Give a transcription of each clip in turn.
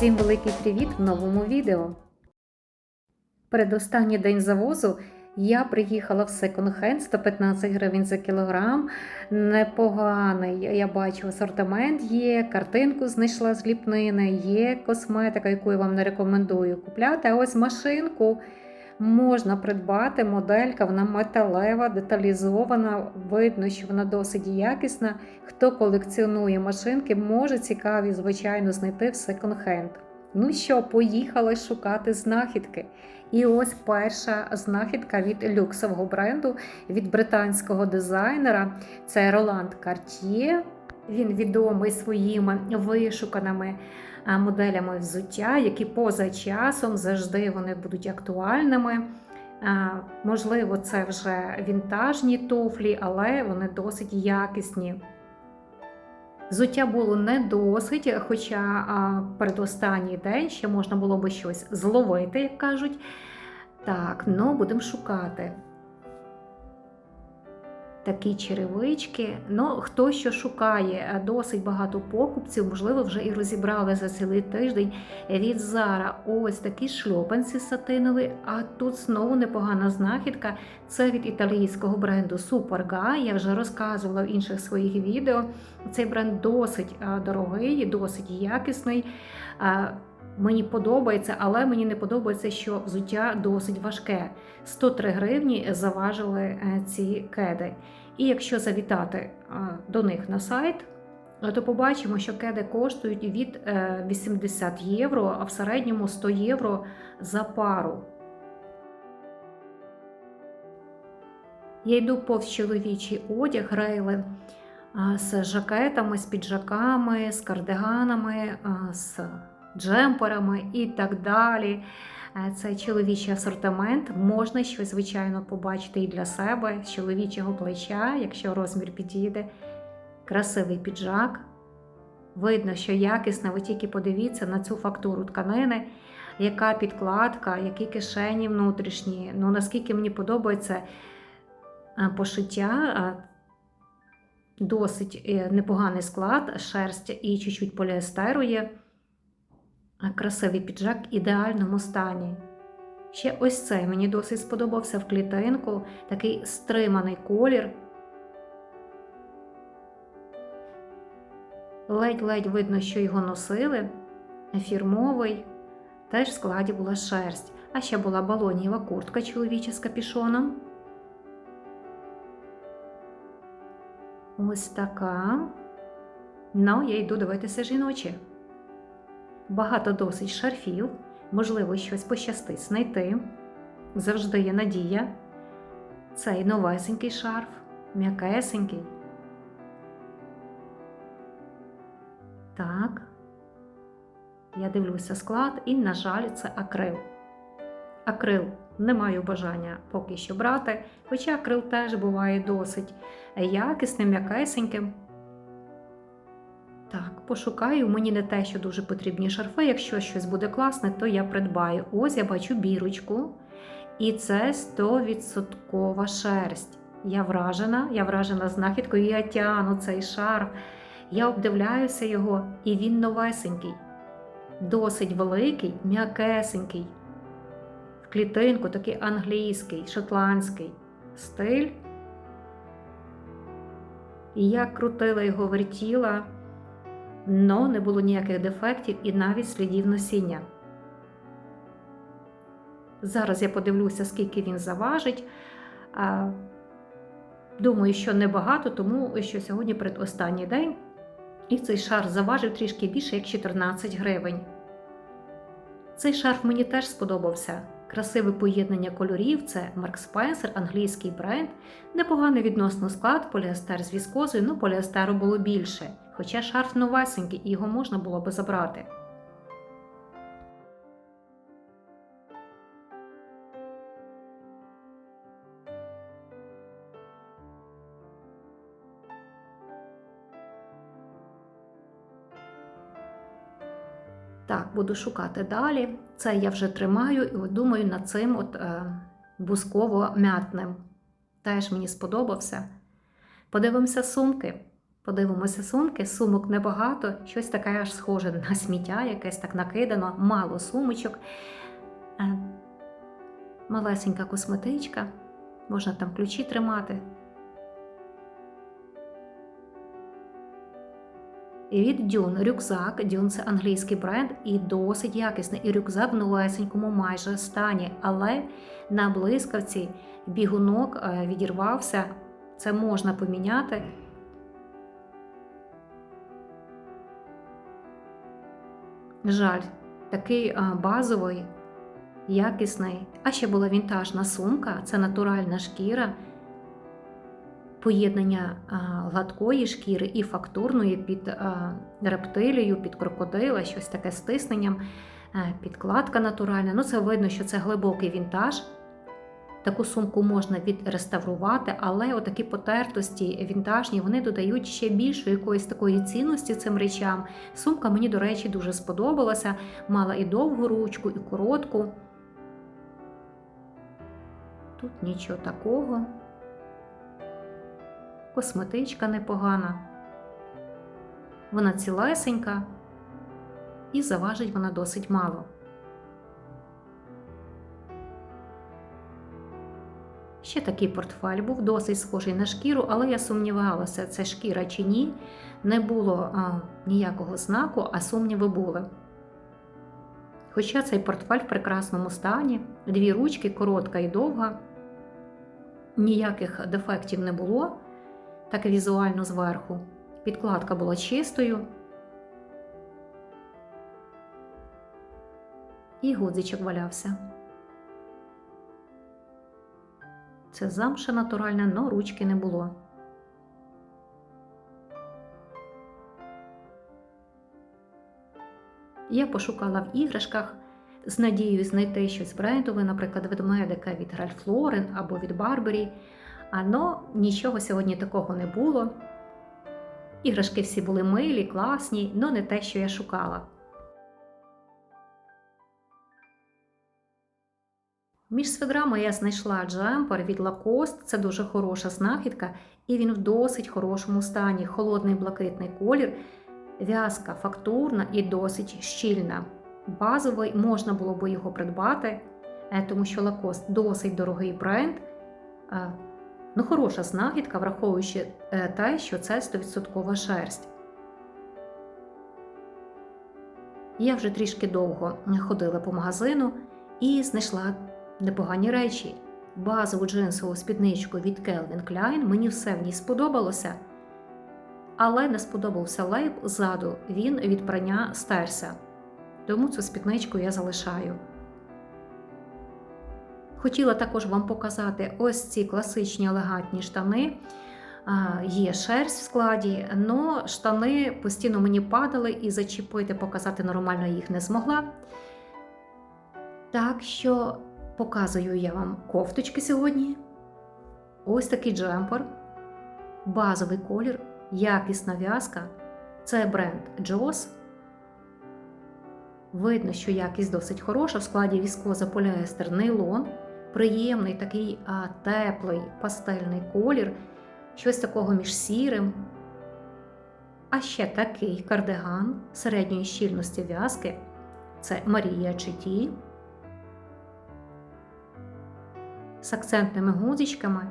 Всім великий привіт в новому відео. Передостанній день завозу я приїхала в секонд-хенд 115 гривень за кілограм. Непоганий. Я бачу асортимент є, картинку знайшла з ліпнини, є косметика, яку я вам не рекомендую купляти. А ось машинку можна придбати. Моделька, вона металева, деталізована. Видно, що вона досить якісна. Хто колекціонує машинки, може цікаві, звичайно, знайти в секонд-хенд. Ну що, поїхали шукати знахідки. І ось перша знахідка від люксового бренду, від британського дизайнера. Це Роланд Cartier. Він відомий своїми вишуканими моделями взуття, які поза часом завжди вони будуть актуальними. Можливо, це вже вінтажні туфлі, але вони досить якісні. Взуття було не досить, хоча передостанній день ще можна було би щось зловити, як кажуть. Так, ну будемо шукати. Такі черевички. Ну, хто що шукає, досить багато покупців, можливо, вже і розібрали за цілий тиждень від Зара. Ось такі шльопанці сатинові, а тут знову непогана знахідка. Це від італійського бренду Superga. Я вже розказувала в інших своїх відео. Цей бренд досить дорогий, досить якісний. Мені подобається, але мені не подобається, що взуття досить важке. 103 гривні заважили ці кеди. І якщо завітати до них на сайт, то побачимо, що кеди коштують від 80 євро, а в середньому 100 євро за пару. Я йду повз чоловічий одяг, рейли з жакетами, з піджаками, з кардиганами, з джемперами і так далі. Це чоловічий асортимент. Можна щось, звичайно, побачити і для себе з чоловічого плеча, якщо розмір підійде. Красивий піджак. Видно, що якісна, ви тільки подивіться на цю фактуру тканини, яка підкладка, які кишені внутрішні. Ну, наскільки мені подобається пошиття, досить е, непоганий склад, шерсть і чуть-чуть поліестеру є. Красивий піджак в ідеальному стані. Ще ось цей мені досить сподобався в клітинку, такий стриманий колір. Ледь-ледь видно, що його носили, фірмовий, теж в складі була шерсть, а ще була балонієва куртка чоловіча з капішоном. Ось така. Ну, я йду дивитися жіночі багато досить шарфів, можливо, щось пощастить знайти. Завжди є надія. Цей новесенький шарф, м'якесенький. Так. Я дивлюся склад, і, на жаль, це акрил. Акрил не маю бажання поки що брати, хоча акрил теж буває досить якісним, м'якесеньким. Так, пошукаю, мені не те, що дуже потрібні шарфи. Якщо щось буде класне, то я придбаю. Ось я бачу бірочку. І це 100% шерсть. Я вражена, я вражена знахідкою, я тяну цей шарф. Я обдивляюся його, і він новесенький, досить великий, м'якесенький. В клітинку такий англійський, шотландський стиль. І я крутила його, вертіла но не було ніяких дефектів і навіть слідів носіння. Зараз я подивлюся, скільки він заважить. Думаю, що небагато, тому що сьогодні передостанній день, і цей шарф заважив трішки більше, як 14 гривень. Цей шарф мені теж сподобався. Красиве поєднання кольорів це Марк Спенсер, англійський бренд, непоганий відносно склад, поліестер з віскозою, ну поліестеру було більше, хоча шарф новесенький і його можна було би забрати. Так, буду шукати далі. Це я вже тримаю і думаю над цим от е, бусково-мятним. Теж мені сподобався. Подивимося сумки. Подивимося сумки. Сумок небагато, щось таке аж схоже на сміття, якесь так накидано, мало сумочок. Е, Малесенька косметичка, можна там ключі тримати. І від Дюн рюкзак. Дюн це англійський бренд і досить якісний. І рюкзак в новесенькому майже стані. Але на блискавці бігунок е, відірвався. Це можна поміняти. Жаль, такий е, базовий, якісний. А ще була вінтажна сумка, це натуральна шкіра поєднання гладкої шкіри і фактурної під рептилію, під крокодила, щось таке з тисненням, а, підкладка натуральна. Ну, це видно, що це глибокий вінтаж. Таку сумку можна відреставрувати, але отакі потертості вінтажні вони додають ще більше якоїсь такої цінності цим речам. Сумка мені, до речі, дуже сподобалася. Мала і довгу ручку, і коротку. Тут нічого такого косметичка непогана. Вона цілесенька і заважить вона досить мало. Ще такий портфель був досить схожий на шкіру, але я сумнівалася, це шкіра чи ні. Не було а, ніякого знаку, а сумніви були. Хоча цей портфель в прекрасному стані, дві ручки, коротка і довга, ніяких дефектів не було так і візуально зверху. Підкладка була чистою. І гудзичок валявся. Це замша натуральна, но ручки не було. Я пошукала в іграшках з надією знайти щось брендове, наприклад, ведмедика від Ralph Lauren або від Барбері. Ано нічого сьогодні такого не було. Іграшки всі були милі, класні, але не те, що я шукала. Між свидрами я знайшла джемпер від Lacoste, це дуже хороша знахідка, і він в досить хорошому стані. Холодний блакитний колір, в'язка фактурна і досить щільна. Базовий можна було би його придбати, е, тому що Lacoste досить дорогий бренд. Е, Ну, хороша знахідка, враховуючи е, те, що це 100% шерсть. Я вже трішки довго ходила по магазину і знайшла непогані речі. Базову джинсову спідничку від Calvin Klein, мені все в ній сподобалося, але не сподобався лейб ззаду, він від прання стерся. Тому цю спідничку я залишаю. Хотіла також вам показати ось ці класичні елегантні штани. Є шерсть в складі, але штани постійно мені падали і зачепити, показати нормально їх не змогла. Так що показую я вам кофточки сьогодні. Ось такий джемпер, базовий колір, якісна в'язка. Це бренд Joss. Видно, що якість досить хороша, в складі віскоза поліестер нейлон приємний такий а, теплий пастельний колір, щось такого між сірим. А ще такий кардиган середньої щільності в'язки це Марія Читі з акцентними гудзичками.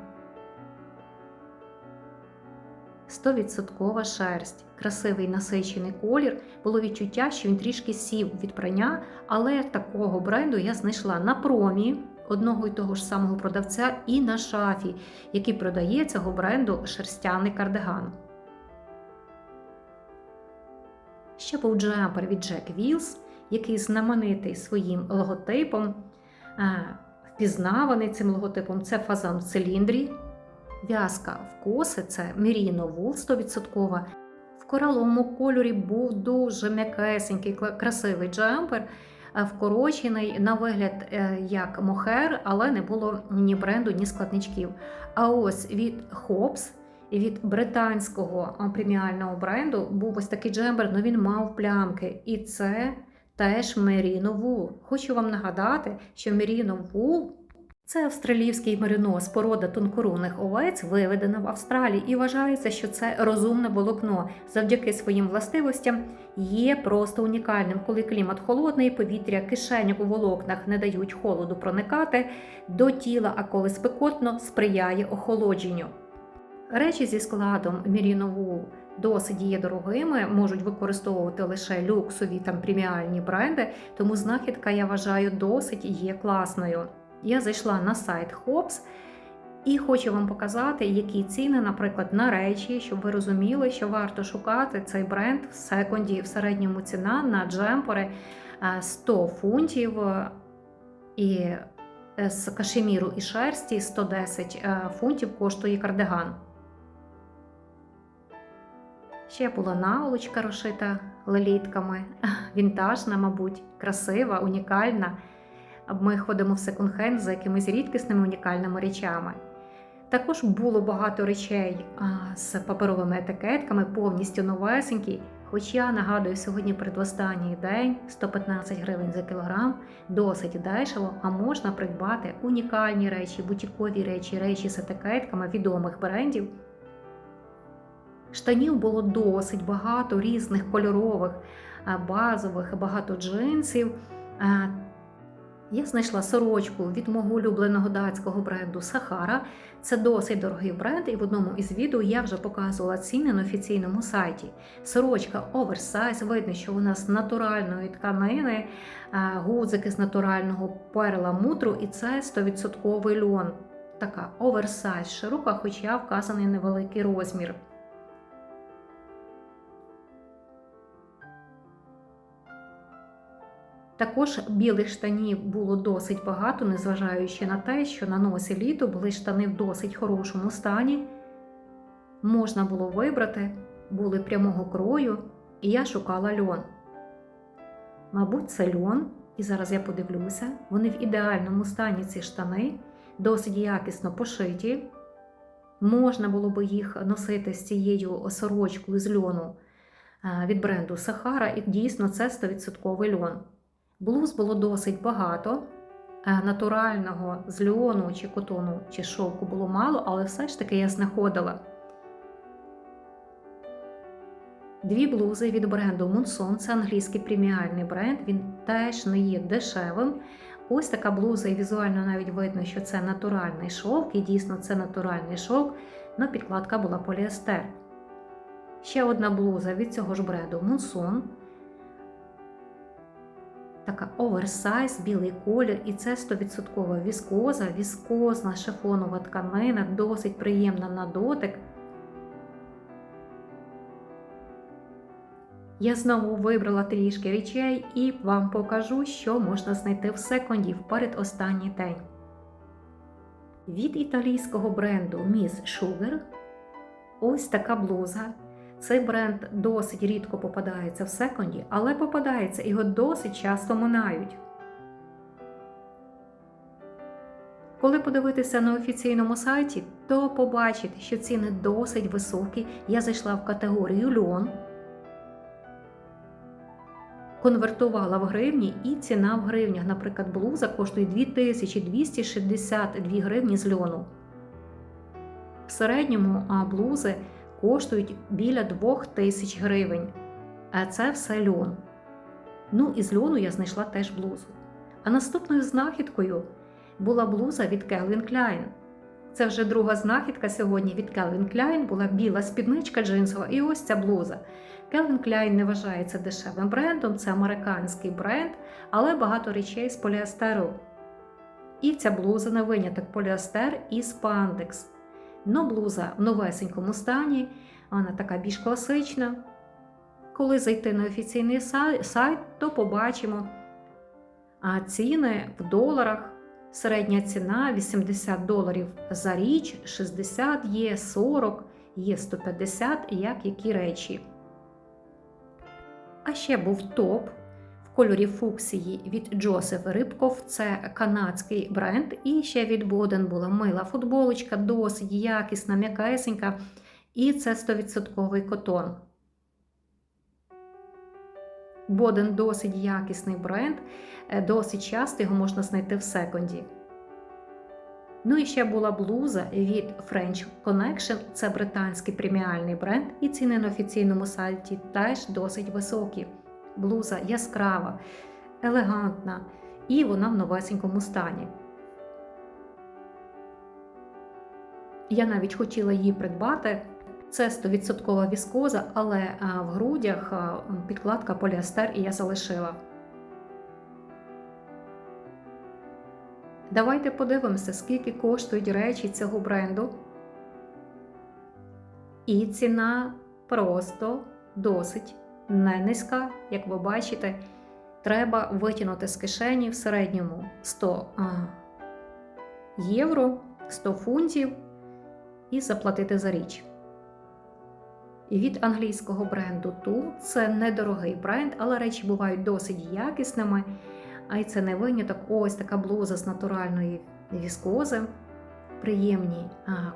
100% шерсть, красивий насичений колір. Було відчуття, що він трішки сів від прання, але такого бренду я знайшла на промі одного і того ж самого продавця і на шафі, який продає цього бренду шерстяний кардиган. Ще був джемпер від Jack Wills, який знаменитий своїм логотипом, впізнаваний цим логотипом це фазан в циліндрі. В'язка в коси це Merino Wool 100%. В кораловому кольорі був дуже м'якесенький, красивий джемпер. Е, вкорочений на вигляд е, як мохер, але не було ні бренду, ні складничків. А ось від Hobbs від британського преміального бренду був ось такий джембер, але він мав плямки. І це теж Merino Wool. Хочу вам нагадати, що Merino Wool Це австралійський меринос, порода тонкорунних овець, виведена в Австралії, і вважається, що це розумне волокно завдяки своїм властивостям є просто унікальним, коли клімат холодний, повітря, кишеньок у волокнах не дають холоду проникати до тіла, а коли спекотно сприяє охолодженню. Речі зі складом Merino досить є дорогими, можуть використовувати лише люксові там преміальні бренди, тому знахідка, я вважаю, досить є класною. Я зайшла на сайт Hobbs і хочу вам показати, які ціни, наприклад, на речі, щоб ви розуміли, що варто шукати цей бренд в секунді. В середньому ціна на джемпери е, 100 фунтів е, і е, з кашеміру і шерсті 110 фунтів коштує кардиган. Ще була наволочка розшита лелітками, вінтажна, мабуть, красива, унікальна. Ми ходимо в секонд-хенд за якимись рідкісними унікальними речами. Також було багато речей з паперовими етикетками, повністю новесенькі. Хоч я нагадую, сьогодні передостанній день 115 гривень за кілограм, досить дешево, а можна придбати унікальні речі, бутікові речі, речі з етикетками відомих брендів. Штанів було досить багато різних кольорових, базових, багато джинсів. Я знайшла сорочку від мого улюбленого датського бренду Сахара. Це досить дорогий бренд, і в одному із відео я вже показувала ціни на офіційному сайті. Сорочка оверсайз, видно, що вона з натуральної тканини, гудзики з натурального перламутру, і це 100% льон. Така оверсайз, широка, хоча вказаний невеликий розмір. Також білих штанів було досить багато, незважаючи на те, що на носі літо були штани в досить хорошому стані. Можна було вибрати, були прямого крою, і я шукала льон. Мабуть, це льон, і зараз я подивлюся, вони в ідеальному стані ці штани, досить якісно пошиті. Можна було би їх носити з цією сорочкою з льону від бренду Сахара, і дійсно це 100% льон. Блуз було досить багато. Е, натурального з льону чи котону чи шовку було мало, але все ж таки я знаходила дві блузи від бренду Monson. Це англійський преміальний бренд, він теж не є дешевим. Ось така блуза, і візуально навіть видно, що це натуральний шовк, і дійсно це натуральний шовк, але підкладка була поліестер. Ще одна блуза від цього ж бренду Monson така оверсайз, білий колір, і це 100% віскоза, віскозна шифонова тканина, досить приємна на дотик. Я знову вибрала трішки речей і вам покажу, що можна знайти в секунді в передостанній день. Від італійського бренду Miss Sugar ось така блуза. Цей бренд досить рідко попадається в секунді, але попадається його досить часто минають. Коли подивитися на офіційному сайті, то побачите, що ціни досить високі. Я зайшла в категорію льон, конвертувала в гривні, і ціна в гривнях, наприклад, блуза коштує 2262 гривні з льону. В середньому блузи коштують біля 2 тисяч гривень. А це все льон. Ну, і з льону я знайшла теж блузу. А наступною знахідкою була блуза від Calvin Klein. Це вже друга знахідка сьогодні від Calvin Klein була біла спідничка джинсова, і ось ця блуза. Calvin Klein не вважається дешевим брендом, це американський бренд, але багато речей з поліастеру. І ця блуза на виняток поліастер і спандекс. Но блуза в новесенькому стані, вона така більш класична. Коли зайти на офіційний сайт, то побачимо а ціни в доларах. Середня ціна 80 доларів за річ, 60 є, 40, є 150, як які речі. А ще був топ кольорі фуксії від Джосеф Рибков, це канадський бренд. І ще від Боден була мила футболочка, досить якісна, м'якесенька. І це 100% котон. Боден досить якісний бренд, е, досить часто його можна знайти в секунді. Ну і ще була блуза від French Connection, це британський преміальний бренд, і ціни на офіційному сайті теж досить високі. Блуза яскрава, елегантна, і вона в новесенькому стані. Я навіть хотіла її придбати. Це 100% віскоза, але в грудях підкладка поліестер і я залишила. Давайте подивимося, скільки коштують речі цього бренду. І ціна просто досить не низька, як ви бачите. Треба витягнути з кишені в середньому 100 євро, 100 фунтів і заплатити за річ. Від англійського бренду Ту це недорогий бренд, але речі бувають досить якісними. А й це не виняток. Ось така блуза з натуральної віскози. Приємні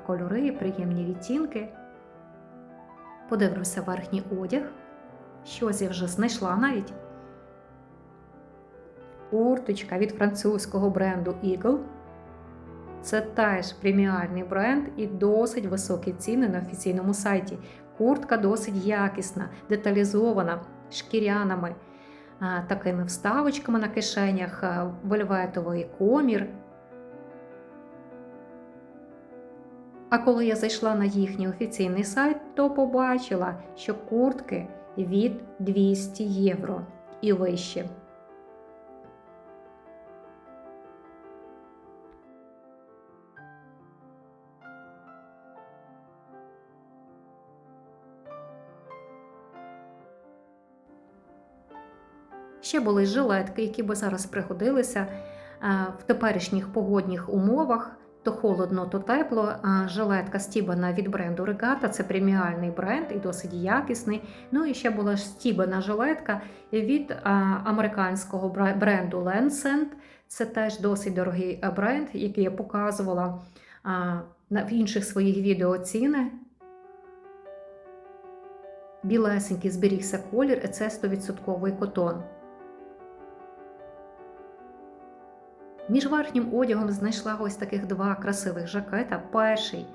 кольори, приємні відтінки. Подивлюся верхній одяг. Щось я вже знайшла навіть. Курточка від французького бренду Eagle. Це теж преміальний бренд і досить високі ціни на офіційному сайті. Куртка досить якісна, деталізована, шкірянами, такими вставочками на кишенях, вельветовий комір. А коли я зайшла на їхній офіційний сайт, то побачила, що куртки від 200 євро і вище. Ще були жилетки, які би зараз пригодилися в теперішніх погодних умовах. То холодно, то тепло. Жилетка стібана від бренду Regatta, це преміальний бренд і досить якісний. Ну і ще була стібана жилетка від американського бренду Lancet. Це теж досить дорогий бренд, який я показувала в інших своїх відео ціни. Білесенький зберігся колір, це 100% котон. Між верхнім одягом знайшла ось таких два красивих жакета. Перший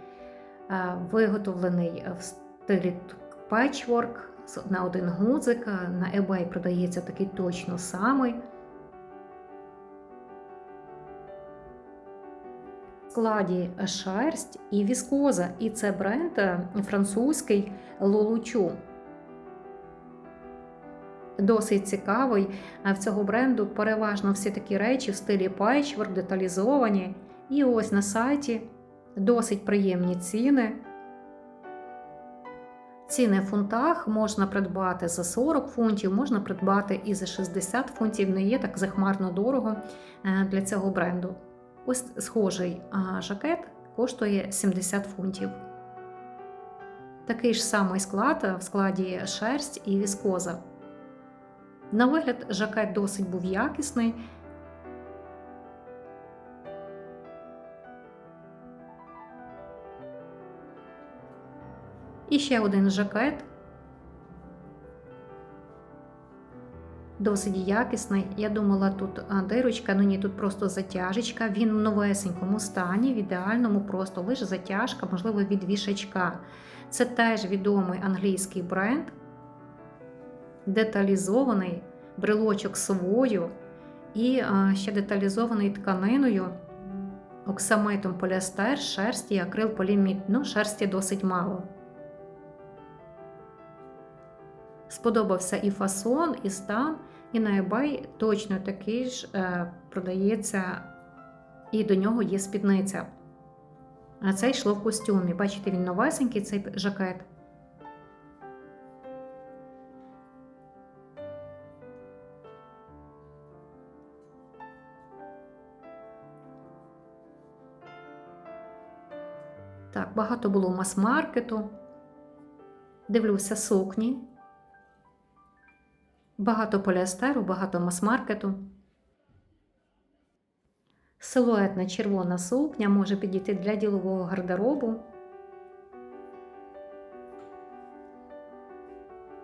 е, виготовлений в стилі патчворк на один гудзик. На eBay продається такий точно самий. Складі шерсть і віскоза, і це бренд е, французький Лолучу досить цікавий. В цього бренду переважно всі такі речі в стилі патчворк, деталізовані. І ось на сайті досить приємні ціни. Ціни в фунтах можна придбати за 40 фунтів, можна придбати і за 60 фунтів, не є так захмарно дорого е, для цього бренду. Ось схожий жакет коштує 70 фунтів. Такий ж самий склад в складі шерсть і віскоза. На вигляд, жакет досить був якісний. І ще один жакет. Досить якісний. Я думала, тут дирочка, ну ні, тут просто затяжечка. Він в новесенькому стані, в ідеальному, просто лише затяжка, можливо, від вішачка. Це теж відомий англійський бренд деталізований брелочок совою і ще деталізований тканиною, оксамитом поліестер, шерсті, акрил полімід. Ну, шерсті досить мало. Сподобався і фасон, і стан, і на eBay точно такий ж е, продається, і до нього є спідниця. А це йшло в костюмі. Бачите, він новесенький цей жакет. Так, багато було мас-маркету. Дивлюся сукні. Багато поліестеру, багато мас-маркету. Силуетна червона сукня може підійти для ділового гардеробу.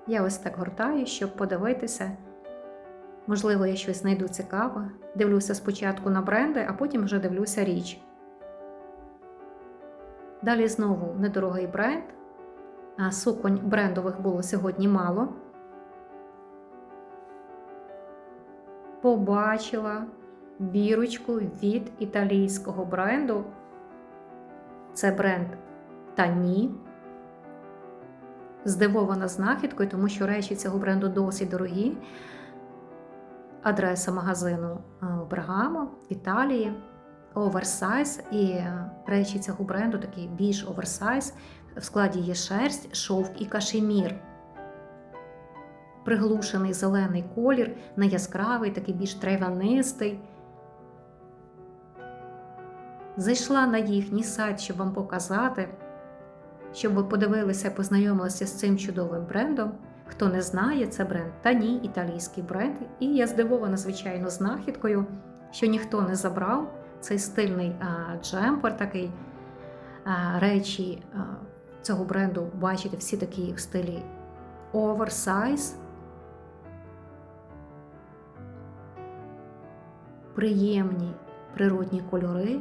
Я ось так гортаю, щоб подивитися. Можливо, я щось знайду цікаве. Дивлюся спочатку на бренди, а потім вже дивлюся річ. Далі знову недорогий бренд. Суконь брендових було сьогодні мало. Побачила бірочку від італійського бренду. Це бренд Тані. Здивована знахідкою, тому що речі цього бренду досить дорогі. Адреса магазину Бергамо Італії. Оверсайз і е, речі цього бренду такі більш оверсайз. В складі є шерсть, шовк і кашемір. Приглушений зелений колір, не яскравий, такий більш травянистий. Зайшла на їхній сайт, щоб вам показати, щоб ви подивилися познайомилися з цим чудовим брендом. Хто не знає, це бренд Тані, італійський бренд. І я здивована, звичайно, знахідкою, що ніхто не забрав цей стильний джемпер, такий речі цього бренду, бачите, всі такі в стилі оверсайз. Приємні природні кольори.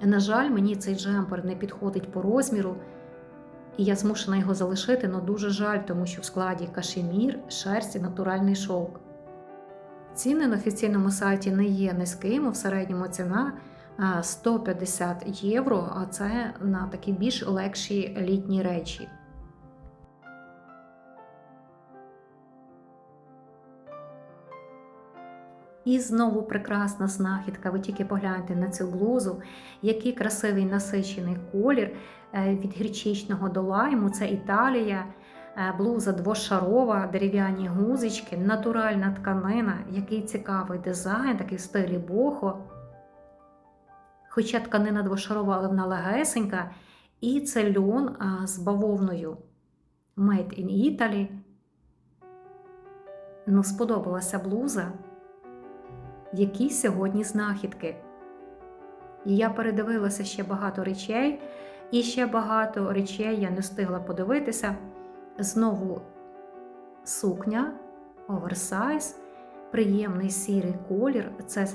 На жаль, мені цей джемпер не підходить по розміру, і я змушена його залишити, але дуже жаль, тому що в складі кашемір, шерсть і натуральний шовк. Ціни на офіційному сайті не є низькими, в середньому ціна 150 євро, а це на такі більш легші літні речі. І знову прекрасна знахідка. Ви тільки погляньте на цю блузу, який красивий насичений колір е, від гречичного до лайму. Це Італія, блуза двошарова, дерев'яні гузички, натуральна тканина, який цікавий дизайн, такий в стилі бохо. Хоча тканина двошарова, але вона легесенька, і це льон з бавовною. Made in Italy. Ну, сподобалася блуза які сьогодні знахідки. І я передивилася ще багато речей, і ще багато речей я не встигла подивитися. Знову сукня, оверсайз, приємний сірий колір. Це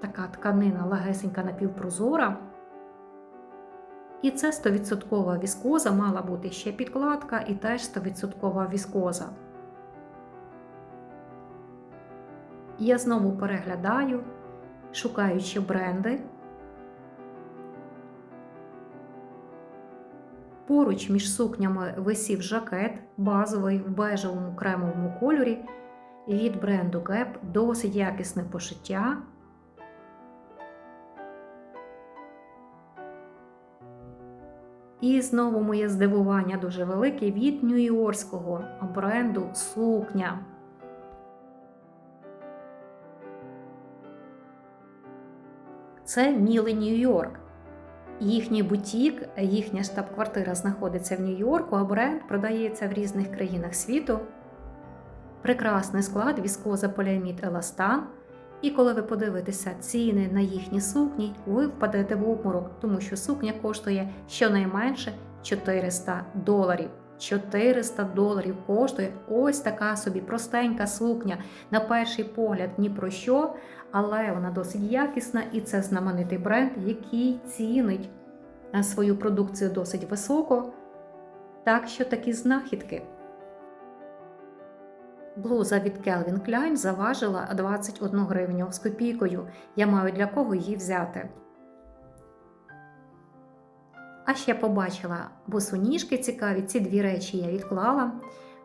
така тканина легесенька напівпрозора. І це 100% віскоза, мала бути ще підкладка, і теж 100% віскоза. Я знову переглядаю, шукаючи бренди. Поруч між сукнями висів жакет базовий в бежевому кремовому кольорі від бренду Gap, досить якісне пошиття. І знову моє здивування дуже велике від нью-йоркського бренду сукня. Це Міли Нью-Йорк. Їхній бутік, їхня штаб-квартира знаходиться в Нью-Йорку, а бренд продається в різних країнах світу. Прекрасний склад віскоза поліамід Еластан. І коли ви подивитеся ціни на їхні сукні, ви впадете в обморок, тому що сукня коштує щонайменше 400 доларів. 400 доларів коштує ось така собі простенька сукня. На перший погляд ні про що, але вона досить якісна і це знаменитий бренд, який цінить е, свою продукцію досить високо. Так що такі знахідки. Блуза від Calvin Klein заважила 21 гривню з копійкою. Я маю для кого її взяти. А ще побачила босоніжки цікаві, ці дві речі я відклала.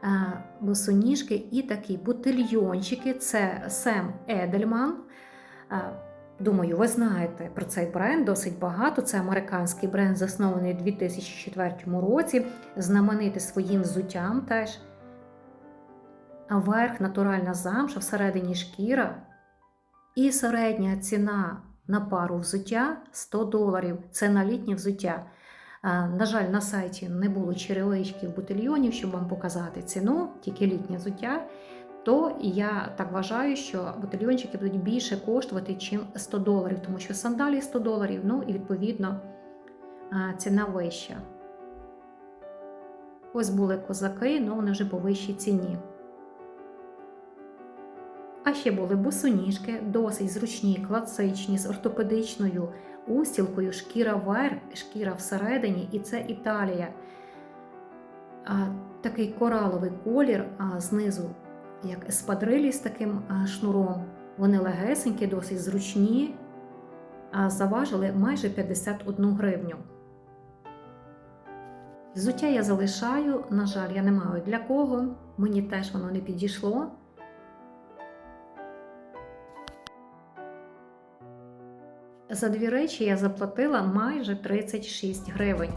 Е, босоніжки і такі бутильйончики це Сем Едельман. Е, думаю, ви знаєте про цей бренд досить багато. Це американський бренд, заснований у 2004 році, знаменитий своїм взуттям теж. А верх натуральна замша, всередині шкіра. І середня ціна на пару взуття 100 доларів. Це на літнє взуття. На жаль, на сайті не було черевичків бутильйонів, щоб вам показати ціну, тільки літнє взуття. То я так вважаю, що бутильйончики будуть більше коштувати, ніж 100 доларів, тому що сандалі 100 доларів, ну і відповідно ціна вища. Ось були козаки, але вони вже по вищій ціні. А ще були босоніжки, досить зручні, класичні, з ортопедичною устілкою, шкіра вверх, шкіра всередині, і це Італія. Такий кораловий колір а, знизу, як еспадрилі з таким шнуром. Вони легесенькі, досить зручні, а заважили майже 51 гривню. Взуття я залишаю, на жаль, я не маю для кого, мені теж воно не підійшло. За дві речі я заплатила майже 36 гривень.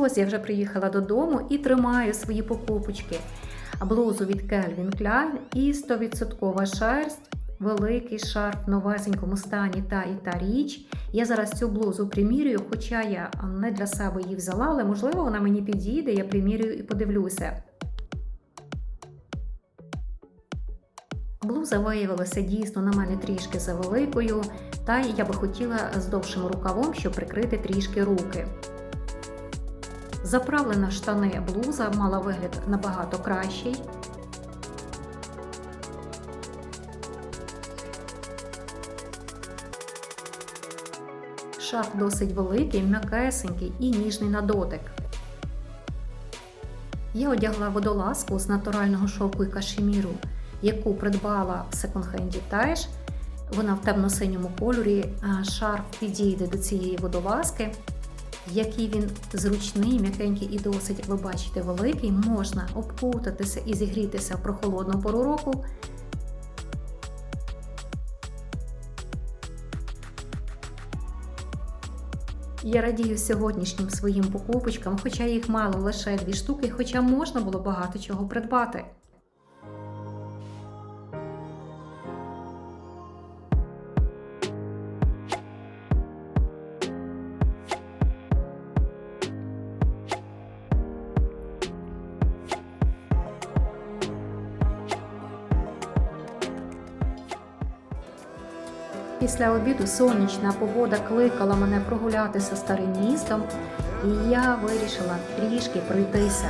Ось я вже приїхала додому і тримаю свої покупочки. Блузу від Calvin Klein і 100% шерсть, великий шарф в новесенькому стані та і та річ. Я зараз цю блузу примірюю, хоча я не для себе її взяла, але можливо вона мені підійде, я примірюю і подивлюся. Блуза виявилася дійсно на мене трішки завеликою, та я би хотіла з довшим рукавом, щоб прикрити трішки руки. Заправлена штани блуза мала вигляд набагато кращий. Шарф досить великий, м'якесенький і ніжний на дотик. Я одягла водолазку з натурального шовку і кашеміру, яку придбала в секонд-хенді теж. Вона в темно-синьому кольорі. Шарф підійде до цієї водолазки. Який він зручний, м'якенький і досить, ви бачите, великий, можна обкутатися і зігрітися в прохолодну пору року. Я радію сьогоднішнім своїм покупочкам, хоча їх мало лише дві штуки, хоча можна було багато чого придбати. Після обіду сонячна погода кликала мене прогулятися старим містом, і я вирішила трішки пройтися.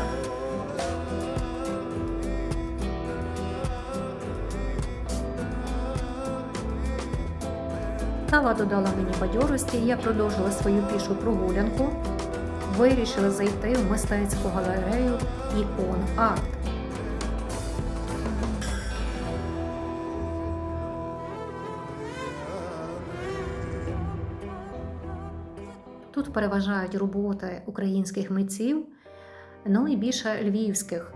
Кава додала мені бадьорості, я продовжила свою пішу прогулянку. Вирішила зайти в мистецьку галерею ікон арт. Переважають роботи українських митців, ну і більше львівських.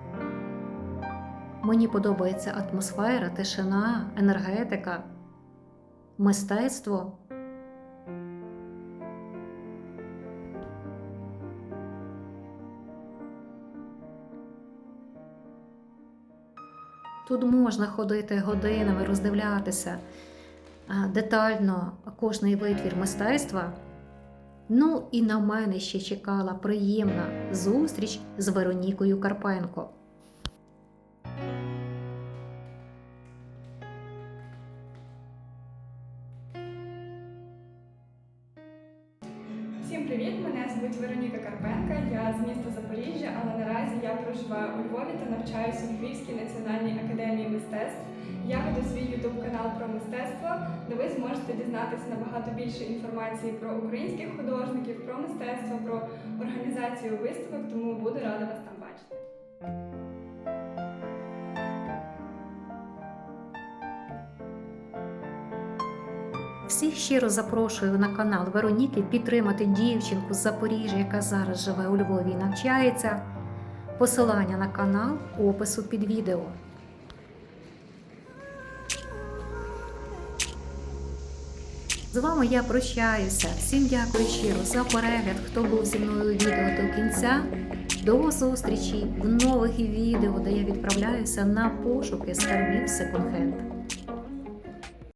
Мені подобається атмосфера, тишина, енергетика, мистецтво. Тут можна ходити годинами, роздивлятися детально кожний витвір мистецтва. Ну і на мене ще чекала приємна зустріч з Веронікою Карпенко. Всім привіт! Мене звуть Вероніка Карпенка. Я з міста Запоріжжя, але наразі я проживаю у Львові та навчаюся у Львівській національній академії мистецтв. Я веду свій ютуб канал про мистецтво, де ви зможете дізнатися набагато більше інформації про українських художників, про мистецтво, про організацію виставок, тому буду рада вас там бачити. Всіх щиро запрошую на канал Вероніки підтримати дівчинку з Запоріжжя, яка зараз живе у Львові і навчається. Посилання на канал у опису під відео. З вами я прощаюся. Всім дякую щиро за перегляд, хто був зі мною відео до кінця. До зустрічі в нових відео, де я відправляюся на пошуки скарбів секонд-хенд.